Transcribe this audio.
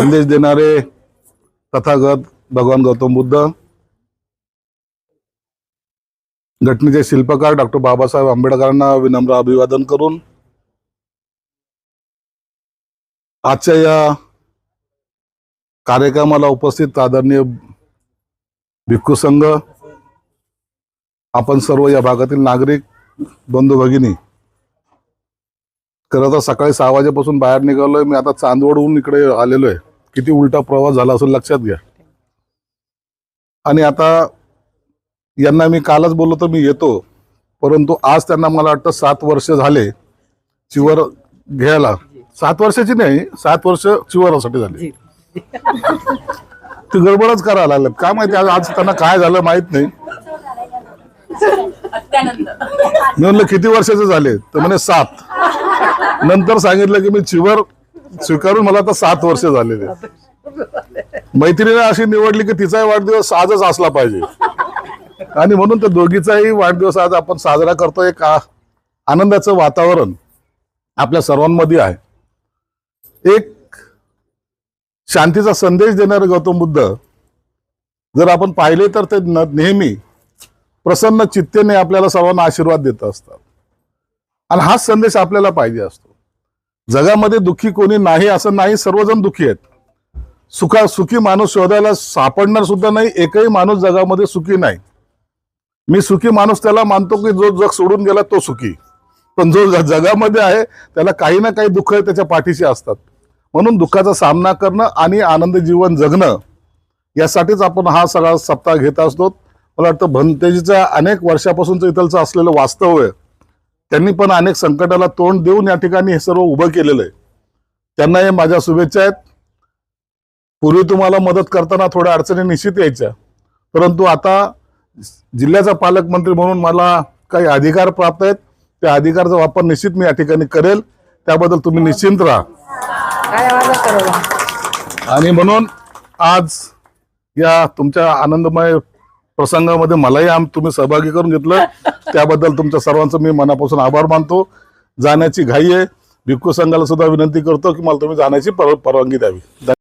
संदेश देणारे तथागत भगवान गौतम बुद्ध घटनेचे शिल्पकार डॉक्टर बाबासाहेब आंबेडकरांना विनम्र अभिवादन करून आजच्या या कार्यक्रमाला उपस्थित आदरणीय भिक्खू संघ आपण सर्व या भागातील नागरिक बंधू भगिनी खरं तर सकाळी सहा वाजेपासून बाहेर निघालोय. मी आता चांदवडहून इकडे आलेलो आहे किती उलटा प्रवास झाला असेल लक्षात घ्या. आणि आता यांना मी कालच बोललो तर मी येतो. परंतु आज त्यांना मला वाटतं सात वर्ष झाले चिवर घ्यायला. सात वर्षाची नाही सात वर्ष चिवरासाठी झाली. ती गडबडच करायला लागलं काय माहिती आज आज त्यांना काय झालं माहीत नाही. मी म्हणलं किती वर्षाचे झाले? तर म्हणे सात. नंतर सांगितलं की मी चिवर स्वीकारून मला आता सात वर्ष झालेले मैत्रिणीने अशी निवडली की तिचाही वाढदिवस आजच असला पाहिजे. आणि म्हणून त्या दोघीचाही वाढदिवस आज आपण साजरा करतो एक आनंदाचं वातावरण आपल्या सर्वांमध्ये आहे. एक शांतीचा संदेश देणारे गौतम बुद्ध जर आपण पाहिले तर ते न- नेहमी प्रसन्न चित्तेने आपल्याला सर्वांना आशीर्वाद देत असतात. आणि हाच संदेश आपल्याला पाहिजे असतो. जगामध्ये दुःखी कोणी नाही असं नाही सर्वजण दुःखी आहेत. सुखा सुखी माणूस शोधायला सापडणार सुद्धा नाही एकही माणूस जगामध्ये सुखी नाही. मी सुखी माणूस त्याला मानतो की जो जग सोडून गेला तो सुखी. पण जो ज- जगामध्ये आहे त्याला काही ना काही दुःख त्याच्या पाठीशी असतात. म्हणून दुःखाचा सामना करणं आणि आनंद जीवन जगणं यासाठीच आपण हा सगळा सप्ताह घेत असतो. मला वाटतं भंतेजीचा अनेक वर्षापासूनचं इथलचं असलेलं वास्तव आहे. त्यांनी पण अनेक संकटाला तोंड देऊन या ठिकाणी हे सर्व उभं केलेलं आहे. त्यांना हे माझ्या शुभेच्छा आहेत. पूर्वी तुम्हाला मदत करताना थोड्या अडचणी निश्चित यायच्या. परंतु आता जिल्ह्याचा पालकमंत्री म्हणून मला काही अधिकार प्राप्त आहेत. त्या अधिकाराचा वापर निश्चित मी या ठिकाणी करेल. त्याबद्दल तुम्ही निश्चिंत राहा. आणि म्हणून आज या तुमच्या आनंदमय प्रसंगामध्ये मलाही आम तुम्ही सहभागी करून घेतलं. त्याबद्दल तुमच्या सर्वांचं मी मनापासून आभार मानतो. जाण्याची घाई आहे. भिक्खू संघाला सुद्धा विनंती करतो की मला तुम्ही जाण्याची पर- परवानगी द्यावी.